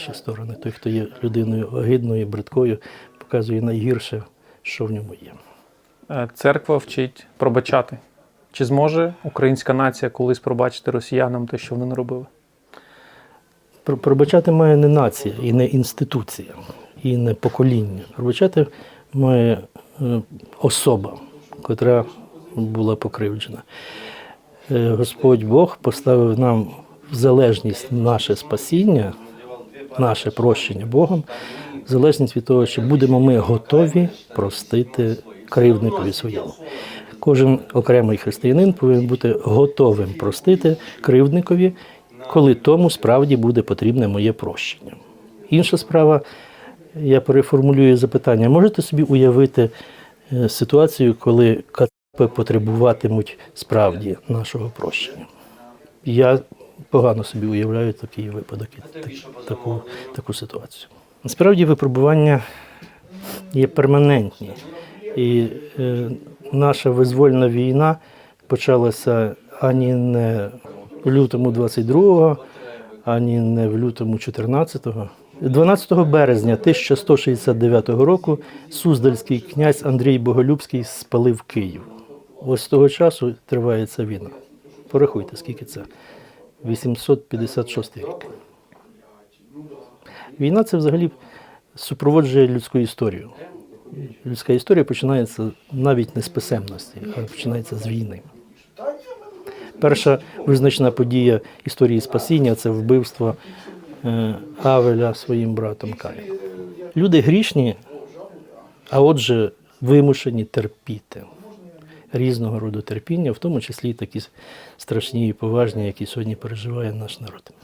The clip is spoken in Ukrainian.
Ще сторони. Той, хто є людиною огидною, бридкою, показує найгірше, що в ньому є. Е, Церква вчить пробачати. Чи зможе українська нація колись пробачити росіянам те, що вони наробили? Про- Пробачати має не нація і не інституція, і не покоління. Пробачати має е, особа, котра була покривджена. Е, Господь Бог поставив нам в залежність наше спасіння, наше прощення Богом, залежність від того, чи будемо ми готові простити кривдникові своєму. Кожен окремий християнин повинен бути готовим простити кривдникові, коли тому справді буде потрібне моє прощення. Інша справа, я переформулюю запитання. Можете собі уявити е, ситуацію, коли кацапи потребуватимуть справді нашого прощення? Я погано собі уявляю такий випадок, так- таку, таку ситуацію. Насправді випробування є перманентні. І е, наша визвольна війна почалася ані не в лютому 22-го, ані не в лютому 14-го. 12 березня 1169 року Суздальський князь Андрій Боголюбський спалив Київ. Ось з того часу триває ця війна. Порахуйте, скільки це? 856 рік. Війна це взагалі супроводжує людську історію. Людська історія починається навіть не з писемності, а починається з війни. Перша визначна подія історії спасіння це вбивство е, Авеля своїм братом Каїном. Люди грішні, а отже, вимушені терпіти різного роду терпіння, в тому числі і такі страшні і поважні, які сьогодні переживає наш народ.